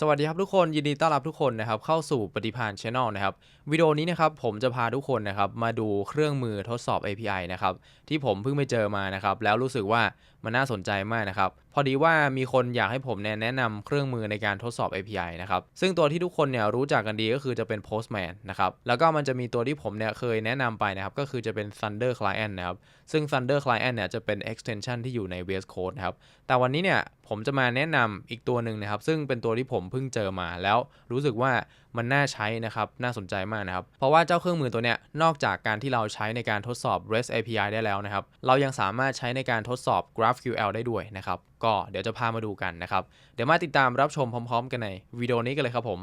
สวัสดีครับทุกคนยินดีต้อนรับทุกคนนะครับเข้าสู่ปฏิพานช n น e l นะครับวิดีโอนี้นะครับผมจะพาทุกคนนะครับมาดูเครื่องมือทดสอบ API นะครับที่ผมเพิ่งไปเจอมานะครับแล้วรู้สึกว่ามันน่าสนใจมากนะครับ พอดีว่ามีคนอยากให้ผมแนะนำเครื่องมือในการทดสอบ API นะครับ ซึ่งตัวที่ทุกคนเนี่ยรู้จักกันดีก็คือจะเป็น Postman นะครับ แล้วก็มันจะมีตัวที่ผมเนี่ยเคยแนะนำไปนะครับ ก็คือจะเป็น Thunder Client นะครับ ซึ่ง Thunder Client เนี่ยจะเป็น extension ที่อยู่ใน VS Code นะครับ แต่วันนี้เนี่ยผมจะมาแนะนำอีกตัวหนึ่งนะครับ ซึ่งเป็นตัวที่ผมเพิ่งเจอมาแล้วรู้สึกว่า มันน่าใช้นะครับ น่าสนใจมากนะครับ เพราะว่าเจ้าเครื่องมือตัวเนี้ยนอกจากการที่เราใช้ในการทดสอบ REST API ได้แล้วนะครับ เรายังสามารถใช้ในการทดสอบ GraphQL ได้ด้วยนะครับ ก็เดี๋ยวจะพามาดูกันนะครับ เดี๋ยวมาติดตามรับชมพร้อม ๆ กันในวิดีโอนี้กันเลยครับผม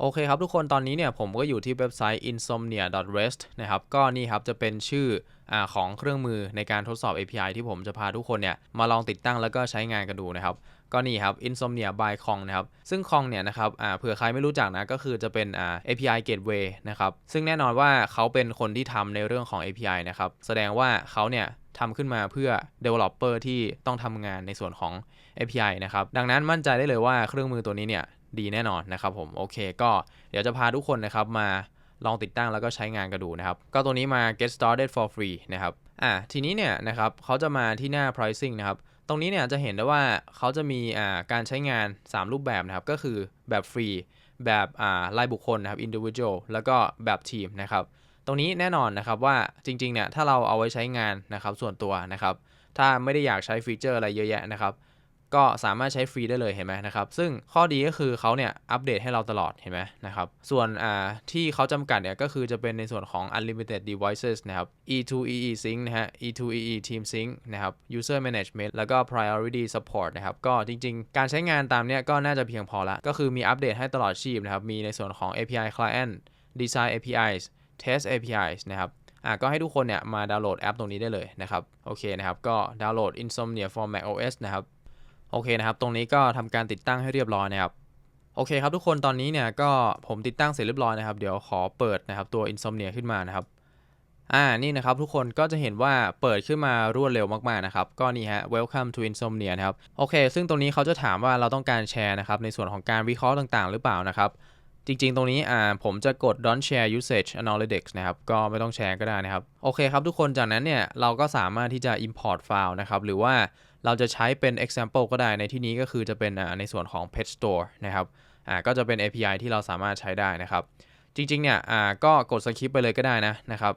โอเคครับทุกคนตอนนี้เนี่ยผมก็อยู่ที่เว็บไซต์ insomnia.rest นะครับก็นี่ครับจะเป็นชื่ออของเครื่องมือในการทดสอบ API ที่ผมจะพาทุกคนเนี่ยมาลองติดตั้งแล้วก็ใช้งานกันดูนะครับก็นี่ครับ insomnia by Kong นะครับซึ่ง Kong เนี่ยนะครับเผื่อใครไม่รู้จักนะก็คือจะเป็น API gateway นะครับซึ่งแน่นอนว่าเขาเป็นคนที่ทำในเรื่องของ API นะครับแสดงว่าเขาเนี่ยทำขึ้นมาเพื่อ developer ที่ต้องทำงานในส่วนของ API นะครับ ดังนั้นมั่นใจได้เลยว่าเครื่องมือตัวนี้เนี่ย ดีแน่นอนนะครับผมโอเคก็เดี๋ยวจะพาทุกคนนะครับมาลองติดตั้งแล้วก็ใช้งานกันดูนะครับ ก็ตัวนี้มา get started for free นะครับอ่าทีนี้เนี่ยนะครับเขาจะมาที่หน้า pricing นะครับตรงนี้เนี่ยจะเห็นได้ว่าเขาจะมีอ่าการใช้งาน 3 รูปแบบนะครับ ก็คือแบบฟรี แบบอ่ารายบุคคลนะครับ individual แล้วก็แบบทีมนะครับ ตรงนี้แน่นอนนะครับว่าจริงๆเนี่ยถ้าเราเอาไว้ใช้งานนะครับส่วนตัวนะครับ ถ้าไม่ได้อยากใช้ฟีเจอร์อะไรเยอะแยะนะครับ ก็สามารถใช้ฟรีได้เลยเห็นไหมนะครับซึ่งข้อดีก็คือเขาเนี่ยอัปเดตให้เราตลอดเห็นไหมนะครับส่วนอ่าที่เขาจำกัดเนี่ยก็คือจะเป็นในส่วนของ unlimited devices นะครับ E2EE sync นะฮะ E2EE team sync นะครับ user management แล้วก็ priority support นะครับก็จริง ๆ การใช้งานตามเนี้ยก็น่าจะเพียงพอละก็คือมีอัปเดตให้ตลอดชีพนะครับมีในส่วนของ API client design APIs test APIs นะครับอะก็ให้ทุกคนเนี่ยมาดาวน์โหลดแอปตรงนี้ได้เลยนะครับ โอเคนะครับ ก็ดาวน์โหลด Insomnia for Mac OS นะครับ โอเคนะครับ ตรงนี้ก็ทำการติดตั้งให้เรียบร้อยนะครับโอเคครับทุกคนตอนนี้เนี่ยก็ผมติดตั้งเสร็จเรียบร้อยนะครับ เดี๋ยวขอเปิดนะครับตัว Insomnia ขึ้นมานะครับอ่านี่นะครับทุกคนก็จะเห็นว่าเปิดขึ้นมารวดเร็วมากๆนะครับก็นี่ฮะ welcome to insomnia นะครับโอเค ซึ่งตรงนี้เขาจะถามว่าเราต้องการแชร์นะครับในส่วนของการวิเคราะห์ต่างๆ หรือเปล่านะครับ จริงๆ ตรงนี้อ่าผมจะกด don't share usage analytics นะครับก็ไม่ต้องแชร์ก็ได้นะครับ โอเคครับทุกคนจากนั้นเนี่ยเราก็สามารถที่จะ import file นะครับหรือว่า เราจะใช้เป็น example ก็ได้ในที่นี้ก็คือจะเป็นในส่วนของ pet store นะครับก็จะเป็น API ที่เราสามารถใช้ได้นะครับ จริงๆเนี่ยก็กด skip ไปเลยก็ได้นะนะครับ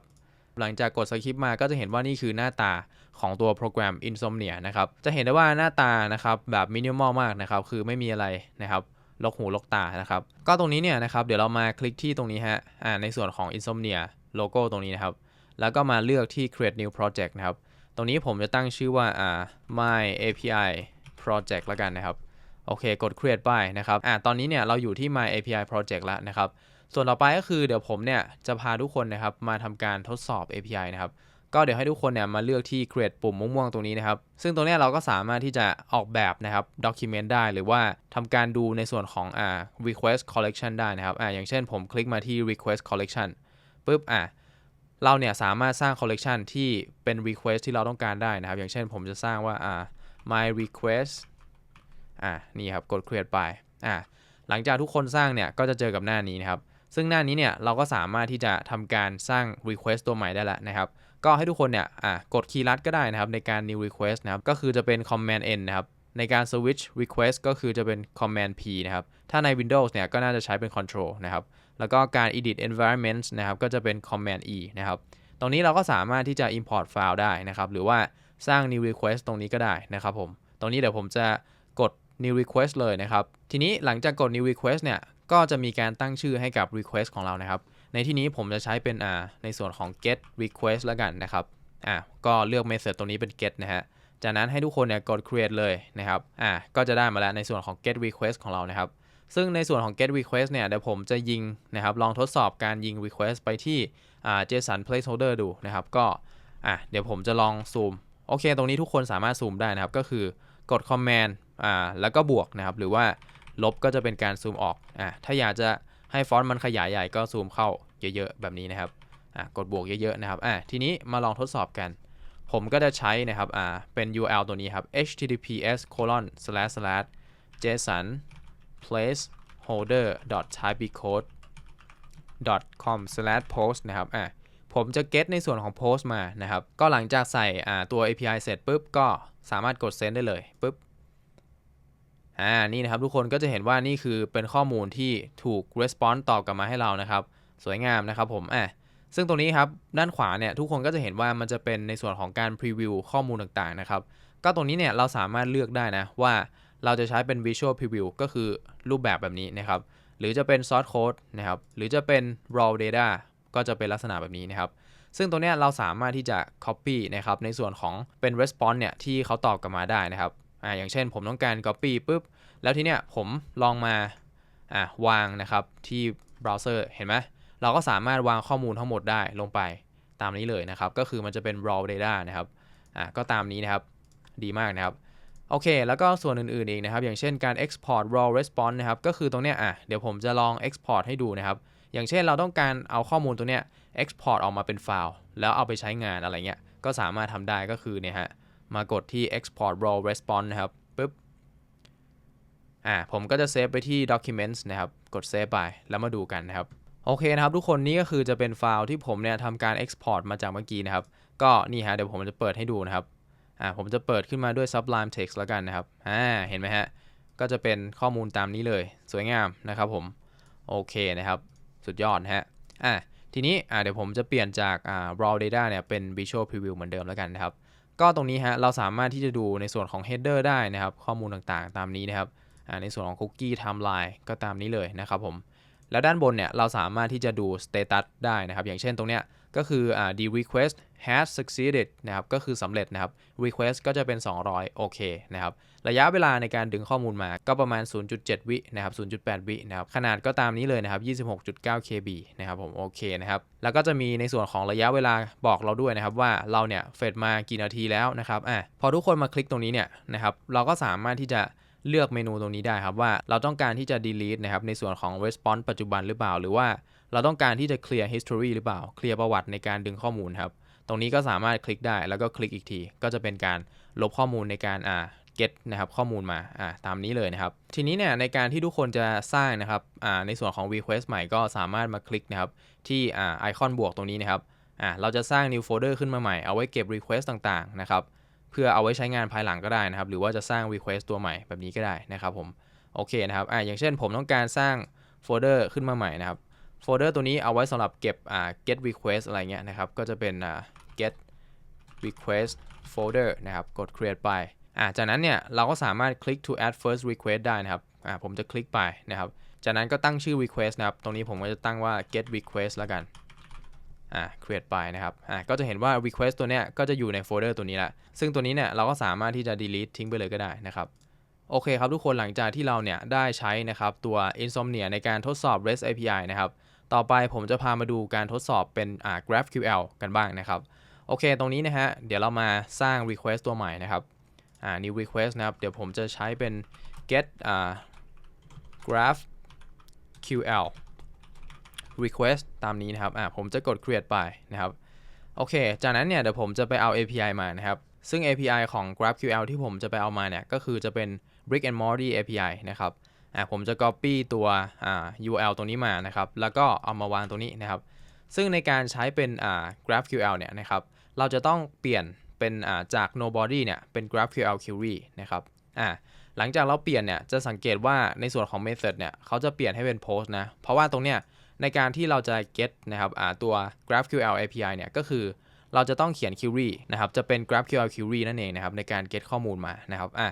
หลังจากกด skip มาก็จะเห็นว่านี่คือหน้าตาของตัวโปรแกรม Insomnia นะครับ จะเห็นได้ว่าหน้าตานะครับแบบมินิมอลมากนะครับ คือไม่มีอะไรนะครับ ลกหูลกตานะครับ ก็ตรงนี้เนี่ยนะครับ เดี๋ยวเรามาคลิกที่ตรงนี้ฮะ อ่า ในส่วนของ Insomnia โลโก้ตรงนี้นะครับ แล้วก็มาเลือกที่ create new project นะครับ รงนี้ผมจะตั้งชื่อว่าอ่า my API project แล้วกันนะครับ โอเค กด create ไปนะครับ อ่า ตอนนี้เนี่ยเราอยู่ที่ my API project แล้วนะครับ ส่วนต่อไปก็คือเดี๋ยวผมเนี่ยจะพาทุกคนนะครับมาทำการทดสอบ API นะครับก็เดี๋ยวให้ทุกคนเนี่ยมาเลือกที่ create ปุ่มม่วงๆตรงนี้นะครับ ซึ่งตรงนี้เราก็สามารถที่จะออกแบบนะครับ document ได้หรือว่าทำการดูในส่วนของอ่า request collection ได้นะครับอ่าอย่างเช่นผมคลิกมาที่ request collection ปุ๊บอ่า เราเนี่ยสามารถสร้าง collection ที่เป็น request ที่เราต้องการได้นะครับ อย่างเช่นผมจะสร้างว่าอ่า my request อ่านี่ครับกด create ไปอ่าหลังจากทุกคนสร้างเนี่ยก็จะเจอกับหน้านี้นะครับ ซึ่งหน้านี้เนี่ยเราก็สามารถที่จะทำการสร้าง request ตัวใหม่ได้แล้วนะครับ ก็ให้ทุกคนเนี่ยอะกดคีย์ลัดก็ได้นะครับในการ new request นะครับ ก็คือจะเป็น command n นะครับในการ switch request ก็คือจะเป็น command p นะครับ ถ้าใน Windows เนี่ยก็น่าจะใช้เป็น control นะครับ แล้วก็การ edit environment นะครับ ก็จะเป็น command e นะครับ ตรงนี้เราก็สามารถที่จะ import file ได้นะครับ หรือว่าสร้าง new request ตรงนี้ก็ได้นะครับผม ตรงนี้เดี๋ยวผมจะกด new request เลยนะครับ ทีนี้หลังจากกด new request เนี่ย ก็จะมีการตั้งชื่อให้กับ request ของเรานะครับ ในที่นี้ผมจะใช้เป็นอ่าในส่วนของ get request แล้วกันนะครับ อ่า ก็เลือก method ตัวนี้เป็น get นะฮะ จากนั้นให้ทุกคนเนี่ยกด create เลยนะครับ อ่า ก็จะได้มาแล้วในส่วนของ get request ของเรานะครับ ซึ่งในส่วนของ get request เนี่ยเดี๋ยวผมจะยิงนะครับลองทดสอบการยิง request ไปที่ JSON placeholder ดูนะครับ ก็อะเดี๋ยวผมจะลองซูม โอเค ตรงนี้ทุกคนสามารถซูมได้นะครับ ก็คือกด command อ่าแล้วก็บวกนะครับ หรือว่าลบก็จะเป็นการซูมออกอ่าถ้าอยากจะให้ฟอนต์มันขยายใหญ่ก็ซูมเข้าเยอะๆ แบบนี้นะครับอะกดบวกเยอะๆนะครับอะทีนี้มาลองทดสอบกัน ผมก็จะใช้นะครับอ่าเป็น URL ตัวนี้ครับ https colon slash slash json placeholder typecode com slash post นะครับอะผมจะ get ในส่วนของ post มานะครับ ก็หลังจากใส่อ่าตัว API เสร็จปุ๊บ ก็สามารถกด send ได้เลยปุ๊บอ่านี่นะครับทุกคนก็จะเห็นว่านี่คือเป็นข้อมูลที่ถูก response ตอบกลับมาให้เรานะครับ สวยงามนะครับผมอะซึ่งตรงนี้ครับ ด้านขวาเนี่ยทุกคนก็จะเห็นว่ามันจะเป็นในส่วนของการพรีวิวข้อมูลต่างๆนะครับ ก็ตรงนี้เนี่ยเราสามารถเลือกได้นะว่า เราจะใช้เป็น Visual Preview ก็คือรูปแบบแบบนี้นะครับ หรือจะเป็น Source Code นะครับ หรือจะเป็น Raw Data ก็จะเป็นลักษณะแบบนี้นะครับ ซึ่งตัวเนี้ยเราสามารถที่จะ Copy นะครับ ในส่วนของเป็น Response เนี่ยที่เขาตอบกลับมาได้นะครับ อ่า อย่างเช่นผมต้องการ Copy ปุ๊บ แล้วทีเนี้ยผมลองมา อ่าวางนะครับที่เบราว์เซอร์ เห็นไหม เราก็สามารถวางข้อมูลทั้งหมดได้ลงไปตามนี้เลยนะครับ ก็คือมันจะเป็น raw data นะครับ อ่าก็ตามนี้นะครับ ดีมากนะครับ โอเค แล้วก็ส่วนอื่นๆอีกนะครับ อย่างเช่นการ export raw response นะครับ ก็คือตรงเนี้ยอะ เดี๋ยวผมจะลอง export ให้ดูนะครับ อย่างเช่นเราต้องการเอาข้อมูลตัวเนี้ย export ออกมาเป็นไฟล์ แล้วเอาไปใช้งานอะไรเงี้ย ก็สามารถทำได้ก็คือเนี่ยฮะ มากดที่ export raw response นะครับปึ๊บ อ่าผมก็จะเซฟไปที่ documents นะครับ กดเซฟไป แล้วมาดูกันนะครับ โอเคนะครับ ทุกคนนี่ก็คือจะเป็นไฟล์ที่ผมเนี่ยทำการ export มาจากเมื่อกี้นะครับ ก็นี่ฮะ เดี๋ยวผมจะเปิดให้ดูนะครับ อ่าผมจะเปิดขึ้นมาด้วย Sublime Text แล้วกันนะครับอ่าเห็นไหมฮะ ก็จะเป็นข้อมูลตามนี้เลย สวยงามนะครับผม โอเคนะครับ สุดยอดฮะอ่าทีนี้อ่าเดี๋ยวผมจะเปลี่ยนจากอ่า raw data เนี่ยเป็น visual preview เหมือนเดิมแล้วกันนะครับ ก็ตรงนี้ฮะ เราสามารถที่จะดูในส่วนของ header ได้นะครับ ข้อมูลต่างๆ ตามนี้นะครับอ่าในส่วนของ cookie timeline ก็ตามนี้เลยนะครับผม แล้วด้านบนเนี่ยเราสามารถที่จะดู status ได้นะครับ อย่างเช่นตรงเนี้ย ก็คืออ่า the request has succeeded นะครับ ก็คือสำเร็จนะครับ request ก็จะเป็น 200 โอเคนะครับ ระยะเวลาในการดึงข้อมูลมาก็ประมาณ 0.7 วินะครับ 0.8 วินะครับ ขนาดก็ตามนี้เลยนะครับ 26.9 KB นะครับผม โอเคนะครับ แล้วก็จะมีในส่วนของระยะเวลาบอกเราด้วยนะครับ ว่าเราเนี่ยเฟดมากี่นาทีแล้วนะครับอะพอทุกคนมาคลิกตรงนี้เนี่ยนะครับ เราก็สามารถที่จะเลือกเมนูตรงนี้ได้ครับว่าเราต้องการที่จะ delete นะครับในส่วนของ response ปัจจุบันหรือเปล่า หรือว่า เราต้องการที่จะ clear history หรือเปล่า เคลียร์ประวัติในการดึงข้อมูลครับ ตรงนี้ก็สามารถคลิกได้แล้วก็คลิกอีกที ก็จะเป็นการลบข้อมูลในการอ่า get นะครับข้อมูลมาอ่าตามนี้เลยนะครับ ทีนี้เนี่ยในการที่ทุกคนจะสร้างนะครับอ่าในส่วนของ request ใหม่ก็สามารถมาคลิกนะครับที่อ่าไอคอนบวกตรงนี้นะครับอ่าเราจะสร้าง new folder ขึ้นมาใหม่เอาไว้เก็บ request ต่างๆนะครับเพื่อเอาไว้ใช้งานภายหลังก็ได้นะครับ หรือว่าจะสร้าง request ตัวใหม่แบบนี้ก็ได้นะครับผมโอเคนะครับอ่าอย่างเช่นผมต้องการสร้างโฟลเดอร์ขึ้นมาใหม่นะครับ โฟลเดอร์ตัวนี้เอาไว้สำหรับเก็บอ่า get request อะไรเงี้ยนะครับ ก็จะเป็นอ่า get request folder นะครับ กด create ไปอ่าจากนั้นเนี่ยเราก็สามารถคลิก to add first request ได้นะครับอ่าผมจะคลิกไปนะครับ จากนั้นก็ตั้งชื่อ request นะครับ ตรงนี้ผมก็จะตั้งว่า get request แล้วกันอ่า create ไปนะครับอ่าก็จะเห็นว่า request ตัวเนี้ยก็จะอยู่ในโฟลเดอร์ตัวนี้ละซึ่งตัวนี้เนี่ยเราก็สามารถที่จะ delete ทิ้งไปเลยก็ได้นะครับโอเคครับทุกคนหลังจากที่เราเนี่ยได้ใช้นะครับตัว Insomnia ในการทดสอบ REST API นะครับ ต่อไปผมจะพามาดูการทดสอบเป็นอ่า GraphQL กันบ้างนะครับ โอเค ตรงนี้นะฮะ เดี๋ยวเรามาสร้าง request ตัวใหม่นะครับ อ่า new request นะครับ เดี๋ยวผมจะใช้เป็น get อ่า GraphQL request ตามนี้นะครับ อ่า ผมจะกด create ไปนะครับ โอเค จากนั้นเนี่ยเดี๋ยวผมจะไปเอา API มานะครับ ซึ่ง API ของ GraphQL ที่ผมจะไปเอามาเนี่ย ก็คือจะเป็น Brick and Morty API นะครับ อ่าผมจะ copy ตัวอ่า URL ตรงนี้มานะครับ แล้วก็เอามาวางตรงนี้นะครับ ซึ่งในการใช้เป็นอ่า GraphQL เนี่ยนะครับ เราจะต้องเปลี่ยนเป็นอ่าจาก nobody เนี่ยเป็น GraphQL query นะครับอ่าหลังจากเราเปลี่ยนเนี่ยจะสังเกตว่าในส่วนของ method เนี่ยเขาจะเปลี่ยนให้เป็น post นะ เพราะว่าตรงเนี้ยในการที่เราจะ get นะครับตัว GraphQL API เนี่ยก็คือเราจะต้องเขียน query นะครับ จะเป็น GraphQL query นั่นเองนะครับ ในการ get ข้อมูลมานะครับอะ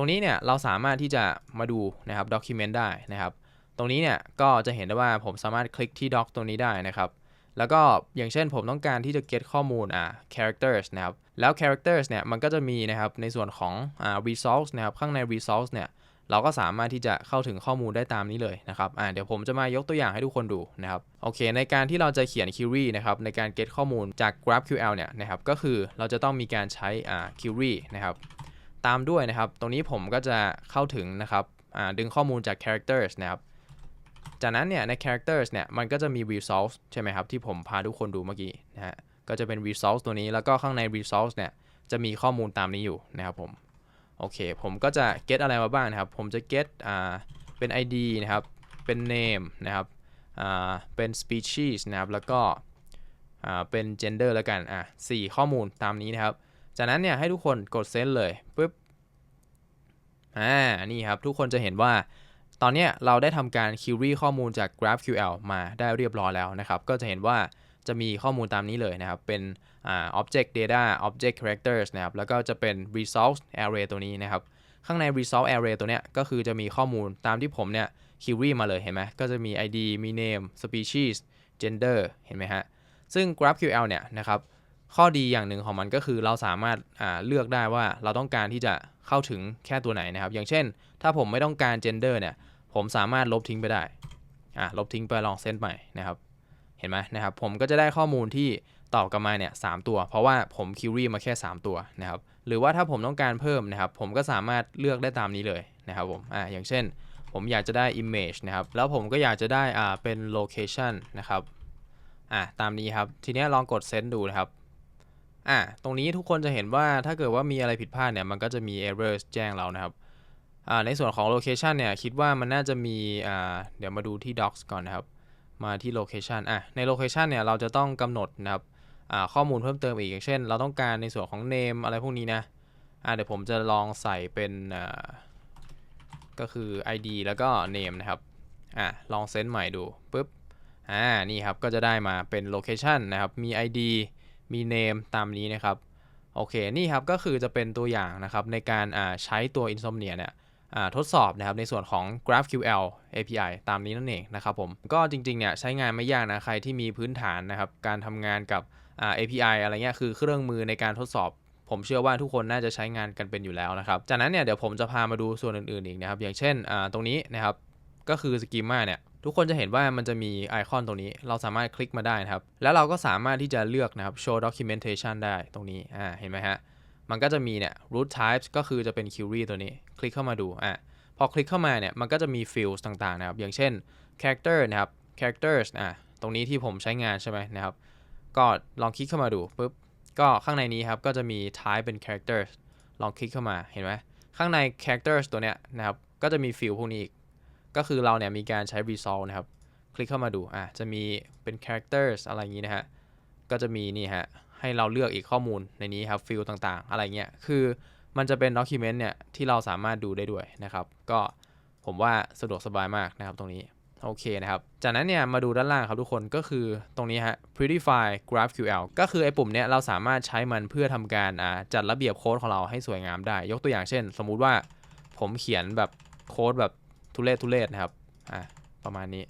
ตรงนี้เนี่ยเราสามารถที่จะมาดูนะครับ document ได้นะครับ ตรงนี้เนี่ยก็จะเห็นได้ว่าผมสามารถคลิกที่ doc ตรงนี้ได้นะครับแล้วก็อย่างเช่นผมต้องการที่จะ get ข้อมูลอ่า characters นะครับ แล้ว characters เนี่ยมันก็จะมีนะครับในส่วนของอ่า results นะครับข้างใน results เนี่ยเราก็สามารถที่จะเข้าถึงข้อมูลได้ตามนี้เลยนะครับอ่าเดี๋ยวผมจะมายกตัวอย่างให้ทุกคนดูนะครับโอเค ในการที่เราจะเขียน query นะครับในการ get ข้อมูลจาก GraphQL เนี่ยนะครับก็คือเราจะต้องมีการใช้อ่า query นะครับ ตามด้วยนะครับ ตรงนี้ผมก็จะเข้าถึงนะครับดึงข้อมูลจาก characters นะครับ จากนั้นเนี่ยใน characters เนี่ยมันก็จะมี results ใช่ไหมครับ ที่ผมพาทุกคนดูเมื่อกี้นะฮะ ก็จะเป็น results ตัวนี้แล้วก็ข้างใน results เนี่ยจะมีข้อมูลตามนี้อยู่นะครับผม โอเค ผมก็จะ get อะไรมาบ้างนะครับ ผมจะ get อ่าเป็น ID นะครับ เป็น name นะครับอ่าเป็น species นะครับ แล้วก็อ่าเป็น gender แล้วกัน อะสี่ข้อมูลตามนี้นะครับ จากนั้นเนี่ยให้ทุกคนกด send เลยปุ๊บอ่านี่ครับ ทุกคนจะเห็นว่า ตอนนี้เราได้ทำการ query ข้อมูลจาก GraphQL มาได้เรียบร้อยแล้วนะครับ ก็จะเห็นว่าจะมีข้อมูลตามนี้เลยนะครับ เป็นอ่า object data object characters นะครับ แล้วก็จะเป็น result array ตัวนี้นะครับ ข้างใน result array ตัวเนี้ยก็คือจะมีข้อมูลตามที่ผมเนี่ย query มาเลยเห็นไหมก็จะมี id มี name species gender เห็นไหมฮะ ซึ่ง GraphQL เนี่ยนะครับ ข้อดีอย่างหนึ่งของมันก็คือเราสามารถาเลือกได้ว่าเราต้องการที่จะเข้าถึงแค่ตัวไหนนะครับ อย่างเช่น ถ้าผมไม่ต้องการ gender เนี่ย ผมสามารถลบทิ้งไปได้อะลบทิ้งไปลองเซนใหม่นะครับ เห็นไหมนะครับ ผมก็จะได้ข้อมูลที่ตอบกลับมาเนี่ยสตัว เพราะว่าผมคิวรี่มาแค่ 3 ตัวนะครับ หรือว่าถ้าผมต้องการเพิ่มนะครับ ผมก็สามารถเลือกได้ตามนี้เลยนะครับผมอ่าอย่างเช่น ผมอยากจะได้ image นะครับ แล้วผมก็อยากจะได้อ่าเป็น location นะครับอ่าตามนี้ครับ ทีนี้ลองกด send ดูนะครับ อ่าตรงนี้ทุกคนจะเห็นว่าถ้าเกิดว่ามีอะไรผิดพลาดเนี่ย มันก็จะมี error แจ้งเรานะครับอ่าในส่วนของ location เนี่ย คิดว่ามันน่าจะมีอ่าเดี๋ยวมาดูที่ docs ก่อนนะครับ มาที่ location อะใน location เนี่ย เราจะต้องกำหนดนะครับอ่าข้อมูลเพิ่มเติมอีกอย่างเช่น เราต้องการในส่วนของ name อะไรพวกนี้นะอ่าเดี๋ยวผมจะลองใส่เป็นอ่าก็คือ id แล้วก็ name นะครับอะลองเซนใหม่ดูปุ๊บอ่านี่ครับก็จะได้มาเป็น location นะครับมี id มี name ตามนี้นะครับ โอเค นี่ครับก็คือจะเป็นตัวอย่างนะครับในการใช้ตัว Insomnia เนี่ยทดสอบนะครับในส่วนของ GraphQL API ตามนี้นั่นเองนะครับผม ก็จริงๆเนี่ยใช้งานไม่ยากนะ ใครที่มีพื้นฐานนะครับการทำงานกับ API อะไรเงี้ยคือเครื่องมือในการทดสอบ ผมเชื่อว่าทุกคนน่าจะใช้งานกันเป็นอยู่แล้วนะครับ จากนั้นเนี่ยเดี๋ยวผมจะพามาดูส่วนอื่นๆอีกนะครับ อย่างเช่นตรงนี้นะครับก็คือ Schema เนี่ยทุกคนจะเห็นว่ามันจะมีไอคอนตรงนี้ เราสามารถคลิกมาได้นะครับ แล้วเราก็สามารถที่จะเลือกนะครับ show documentation ได้ตรงนี้ อ่า เห็นไหมฮะ มันก็จะมีเนี่ย root types ก็คือจะเป็น query ตัวนี้ คลิกเข้ามาดู อ่าพอคลิกเข้ามาเนี่ย มันก็จะมี fields ต่างๆนะครับ อย่างเช่น character นะครับ characters อ่าตรงนี้ที่ผมใช้งานใช่ไหมนะครับ ก็ลองคลิกเข้ามาดูปุ๊บ ก็ข้างในนี้ครับ ก็จะมี type เป็น characters ลองคลิกเข้ามา เห็นไหม ข้างใน characters ตัวเนี้ยนะครับ ก็จะมี field พวกนี้อีก ก็คือเราเนี่ยมีการใช้ resolve นะครับ คลิกเข้ามาดูอะจะมีเป็น characters อะไรอย่างนี้นะฮะ ก็จะมีนี่ฮะ ให้เราเลือกอีกข้อมูลในนี้ครับ field ต่างๆ อะไรเงี้ย คือมันจะเป็น document เนี่ย ที่เราสามารถดูได้ด้วยนะครับ ก็ผมว่าสะดวกสบายมากนะครับตรงนี้โอเคนะครับ จากนั้นเนี่ยมาดูด้านล่างครับทุกคนก็คือตรงนี้ฮะ prettify GraphQL ก็คือไอ้ปุ่มเนี้ยเราสามารถใช้มันเพื่อทำการจัดระเบียบโค้ดของเราให้สวยงามได้ ยกตัวอย่างเช่น สมมุติว่าผมเขียนแบบโค้ดแบบ ทุเรศทุเรศนะครับอ่าประมาณนี้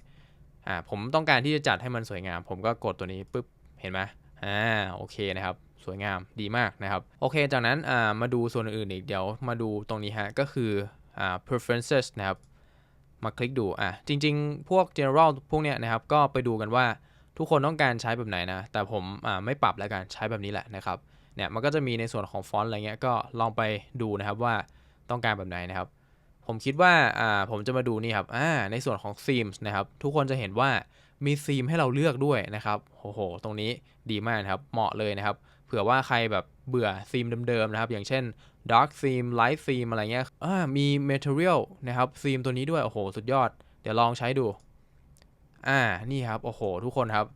อ่าผมต้องการที่จะจัดให้มันสวยงาม ผมก็กดตัวนี้ปุ๊บเห็นไหมอ่าโอเคนะครับสวยงามดีมากนะครับ โอเค จากนั้นอ่ามาดูส่วนอื่นอีกเดี๋ยวมาดูตรงนี้ฮะก็คืออ่า preferences นะครับมาคลิกดูอะจริง ๆ พวก general พวกเนี้ยนะครับก็ไปดูกันว่าทุกคนต้องการใช้แบบไหนนะ แต่ผมอ่าไม่ปรับแล้วกันใช้แบบนี้แหละนะครับเนี่ยมันก็จะมีในส่วนของฟอนต์อะไรเงี้ยก็ลองไปดูนะครับว่าต้องการแบบไหนนะครับ ผมคิดว่าอ่าผมจะมาดูนี่ครับอ่าในส่วนของ themes นะครับ ทุกคนจะเห็นว่ามีธีมให้เราเลือกด้วยนะครับโอ้โห ตรงนี้ดีมากครับ เหมาะเลยนะครับ เผื่อว่าใครแบบเบื่อธีมเดิมๆนะครับ อย่างเช่น dark theme light theme อะไรเงี้ยอ่ามี material นะครับธีมตัวนี้ด้วย โอ้โห สุดยอด เดี๋ยวลองใช้ดู อ่า นี่ครับ โอ้โห ทุกคนครับ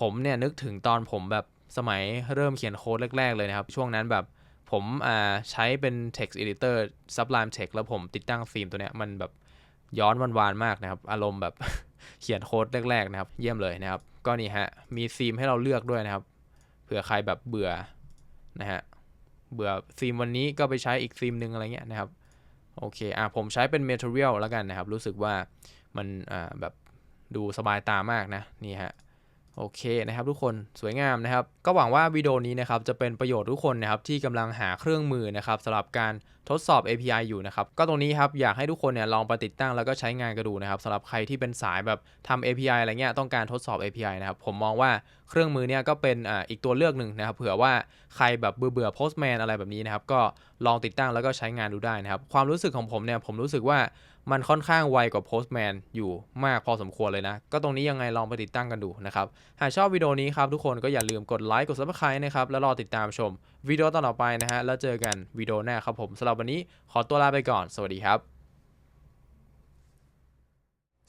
ผมเนี่ยนึกถึงตอนผมแบบสมัยเริ่มเขียนโค้ดแรก ๆ เลยนะครับ ช่วงนั้นแบบ ผมใช้เป็น text editor Sublime Text แล้วผมติดตั้งธีมตัวเนี้ยมันแบบย้อนวันวานมากนะครับ อารมณ์แบบเขียนโค้ดแรกๆนะครับ เยี่ยมเลยนะครับ ก็นี่ฮะ มีธีมให้เราเลือกด้วยนะครับ เผื่อใครแบบเบื่อนะฮะ เบื่อธีมวันนี้ก็ไปใช้อีกธีมหนึ่งอะไรเงี้ยนะครับ โอเค อะผมใช้เป็น material แล้วกันนะครับ รู้สึกว่ามันอ่าแบบดูสบายตามากนะ นี่ฮะ โอเคนะครับทุกคนสวยงามนะครับ ก็หวังว่าวิดีโอนี้นะครับจะเป็นประโยชน์ทุกคนนะครับที่กำลังหาเครื่องมือนะครับสำหรับการทดสอบ API อยู่นะครับ ก็ตรงนี้ครับอยากให้ทุกคนเนี่ยลองไปติดตั้งแล้วก็ใช้งานกันดูนะครับสำหรับใครที่เป็นสายแบบทำ API อะไรเงี้ยต้องการทดสอบ API นะครับผมมองว่าเครื่องมือเนี่ยก็เป็นอ่อีกตัวเลือกหนึ่งนะครับ เผื่อว่าใครแบบเบื่อเบื่อ postman อะไรแบบนี้นะครับก็ลองติดตั้งแล้วก็ใช้งานดูได้นะครับความรู้สึกของผมเนี่ยผมรู้สึกว่า มันค่อนข้างไวกว่า postman อยู่มากพอสมควรเลยนะ ก็ตรงนี้ยังไงลองไปติดตั้งกันดูนะครับ หากชอบวิดีโอนี้ครับทุกคนก็อย่าลืมกดไลค์กด subscribe นะครับ แล้วรอติดตามชมวิดีโอต่อไปนะฮะแล้วเจอกันวิดีโอหน้าครับผมสำหรับวันนี้ขอตัวลาไปก่อน สวัสดีครับ